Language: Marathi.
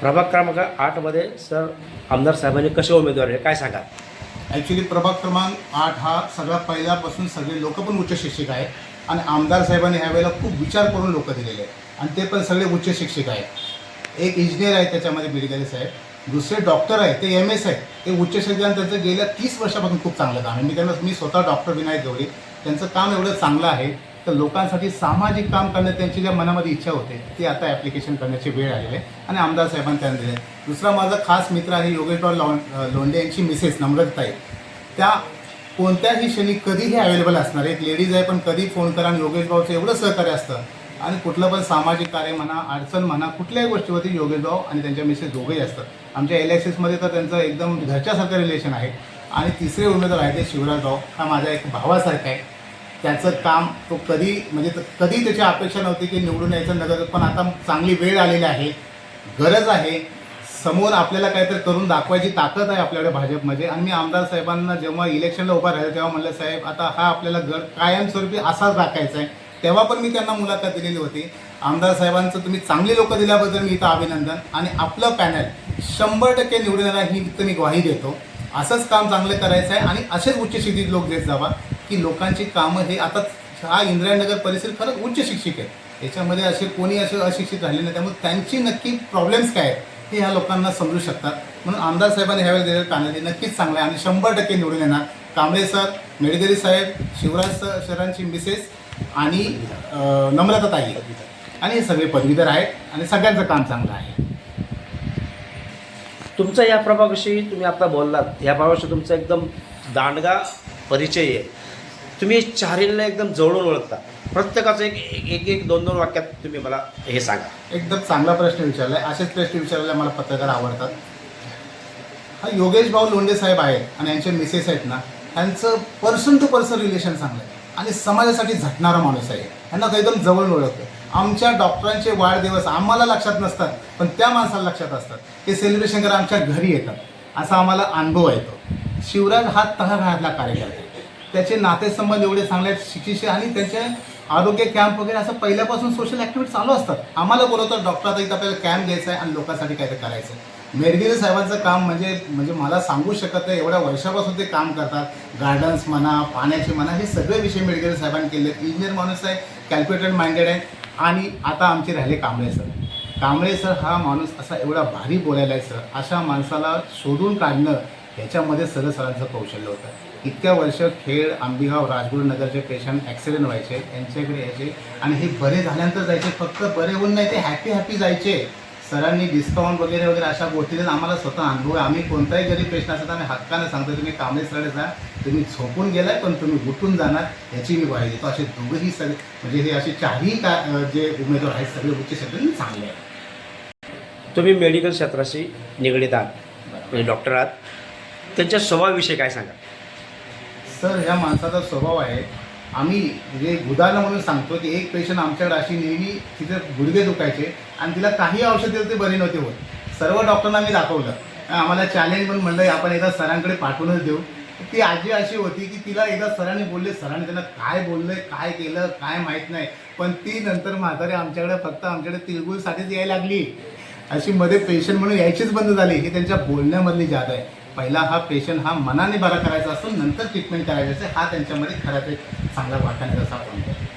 प्रभाग क्रमांक आठमध्ये सर आमदार साहेबांनी कसे उमेदवार आहे काय सांगा ॲक्च्युली प्रभाग क्रमांक आठ हा सगळ्यात पहिल्यापासून सगळे लोक पण उच्च शिक्षक आहे आणि आमदार साहेबांनी ह्यावेळेला खूप विचार करून लोक दिलेले आहेत. आणि ते पण सगळे उच्च शिक्षक आहेत. एक इंजिनियर आहे त्याच्यामध्ये मेडिकल साहेब. दुसरे डॉक्टर आहे ते एम एस आहेत. ते उच्च शिक्षण त्यांचं गेल्या तीस वर्षापासून खूप चांगलं काम आहे. मी त्यांना मी स्वतः डॉक्टर विनायक गवळी. त्यांचं काम एवढं चांगलं आहे तर लोकांसाठी सामाजिक काम करणं त्यांची ज्या मनामध्ये इच्छा होते ती आता ॲप्लिकेशन करण्याची वेळ आलेली आहे आणि आमदार साहेबांनी त्यांना दिले दुसरा माझा खास मित्र आहे योगेशराव लॉन लोंढे यांची मिसेस नम्रताई त्या कोणत्याही क्षणी कधीही अवेलेबल असणार एक लेडीज आहे पण कधी फोन करा आणि योगेश भाऊचं एवढं सहकार्य असतं. आणि कुठलं पण सामाजिक कार्य म्हणा अडचण म्हणा कुठल्याही गोष्टीवरती योगेश भाऊ आणि त्यांच्या मिसेस दोघेही असतात. आमच्या एल एस एसमध्ये तर त्यांचं एकदम घरच्यासारखं रिलेशन आहे. आणि तिसरे उमेदवार आहे ते शिवराज भाऊ. हा माझ्या एक भावासारखा आहे. त्याचं काम तो कधी म्हणजे त- कधी त्याची अपेक्षा नव्हती की निवडून यायचं नगर पण आता चांगली वेळ आलेली आहे गरज आहे. समोर आपल्याला काहीतरी करून दाखवायची ताकद आहे आपल्याकडे भाजपमध्ये. आणि मी आमदार साहेबांना जेव्हा इलेक्शनला उभा राहिलं तेव्हा म्हणलं साहेब आता हा आपल्याला गड कायमस्वरूपी असाच राखायचा आहे. तेव्हा पण मी त्यांना मुलाखत दिलेली होती. आमदार साहेबांचं तुम्ही चांगली लोकं दिल्याबद्दल मी इथं अभिनंदन. आणि आपलं पॅनल शंभर टक्के निवडून येणार ही इथं मी ग्वाही देतो. असंच काम चांगलं करायचं आहे आणि असेच उच्च शिक्षित लोक देत जावा. की लोकांची कामं हे आता हा इंदिरानगर परिसर खरंच उच्च शिक्षित आहे. याच्यामध्ये असे कोणी असे अशिक्षित राहिले नाही. त्यामुळे त्यांची नक्की प्रॉब्लेम्स काय आहेत हे ह्या लोकांना समजू शकतात. म्हणून आमदार साहेबांनी ह्यावेळेस दिलेलं पॅनल नक्कीच चांगलं आहे. आणि शंभर टक्के निवडून येणार. कांबळे सर मेडगरी साहेब शिवराज सर सरांची मिसेस आणि नम्रता ताई. आणि हे सगळे पदवीधर आहेत. आणि सगळ्यांचं काम चांगलं आहे. तुमचा या प्रभागाशी तुम्ही आता बोललात. या प्रभागाशी तुमचा एकदम दांडगा परिचय आहे. तुम्ही चारीला एकदम जवळून ओळखता. प्रत्येकाचं एक एक एक दोन दोन वाक्यात तुम्ही मला हे सांगा. एकदम चांगला प्रश्न विचारला आहे. असेच प्रश्न विचारायला मला पत्रकार आवडतात. हा योगेश भाऊ लोंढे साहेब आहेत आणि यांचे मिसेस आहेत ना त्यांचं पर्सन टू पर्सन रिलेशन चांगलं आहे. आणि समाजासाठी झटणारा माणूस आहे. यांना एकदम जवळ ओळखतं आमच्या डॉक्टरांचे वाढदिवस आम्हाला लक्षात नसतात पण त्या माणसाला लक्षात असतात. ते सेलिब्रेशन करा आमच्या घरी येतात. असा आम्हाला अनुभव येतो शिवराज हा तळागाळातला कार्यकर्ता. आहे त्याचे नातेसंबंध एवढे चांगले आहेत शिक्षित आणि त्याचे आरोग्य कॅम्प वगैरे असं पहिल्यापासून सोशल ॲक्टिव्हिटी चालू असतात आम्हाला बोलवतात डॉक्टर आता इथं आपल्याला कॅम्प घ्यायचा आहे आणि लोकांसाठी काहीतरी करायचं आहे मेरगिरे साहेबांचं काम म्हणजे म्हणजे मला सांगू शकत नाही एवढ्या वर्षापासून ते काम करतात. गार्डन्स म्हणा पाण्याचे म्हणा हे सगळे विषय मेडगिरे साहेबांनी केले इंजिनियर माणूस आहे कॅल्क्युलेटेड माइंडेड आहे. आणि आता आमचे राहिले कांबळे सर. कांबळे सर हा माणूस असा एवढा भारी बोलायला आहे सर. अशा माणसाला शोधून काढणं ह्याच्यामध्ये सरळ सरांचं कौशल्य होतं. इतक्या वर्ष खेळ आंबेगाव राजगुरुनगरचे पेशंट ॲक्सिडेंट व्हायचे यांच्याकडे यायचे आणि हे बरे झाल्यानंतर जायचे फक्त बरे होऊन नाही ते हॅपी हॅपी जायचे. सरांनी डिस्काउंट वगैरे वगैरे अशा गोष्टी आम्हाला स्वतः अनुभव आहे. आम्ही कोणताही जरी पेशंट असेल तर आम्ही हक्काने सांगतो तुम्ही कांबळे सरळे जा तुम्ही झोपून गेलाय पण तुम्ही उठून जाणार याची मी ग्वाही देतो. असे दोघंही सगळे म्हणजे हे असे चारही का जे उमेदवार आहेत सगळे उच्च क्षेत्रातील चांगले आहेत. तुम्ही मेडिकल क्षेत्राशी निगडीत आहात. म्हणजे डॉक्टर आहात. त्यांच्या स्वभावाविषयी काय सांगा? सर ह्या माणसाचा स्वभाव आहे. आम्ही म्हणजे उदाहरण म्हणून सांगतो की एक पेशंट आमच्याकडे अशी नेहमी तिथे गुडघे दुखायचे आणि तिला काही औषध दिलं ते बरे नव्हते होत. सर्व डॉक्टरांना मी दाखवलं. आम्हाला चॅलेंज म्हणून म्हणलं आपण एकदा सरांकडे पाठवूनच देऊ. ती आजी अशी होती की तिला एकदा सरांनी बोलले सरांनी त्यांना काय बोललं काय केलं काय माहीत नाही. पण ती नंतर म्हातारी आमच्याकडे फक्त आमच्याकडे तिळगुळसाठीच यायला लागली. अशी मध्ये पेशंट म्हणून यायचीच बंद झाली ही त्यांच्या बोलण्यामधली जात आहे. पहिला हा पेशंट हा मनाने बरा करायचा असतो नंतर ट्रीटमेंट करायचं असते हा त्यांच्यामध्ये खरा ते चांगला वाटण्याचा असा आपण कुठे?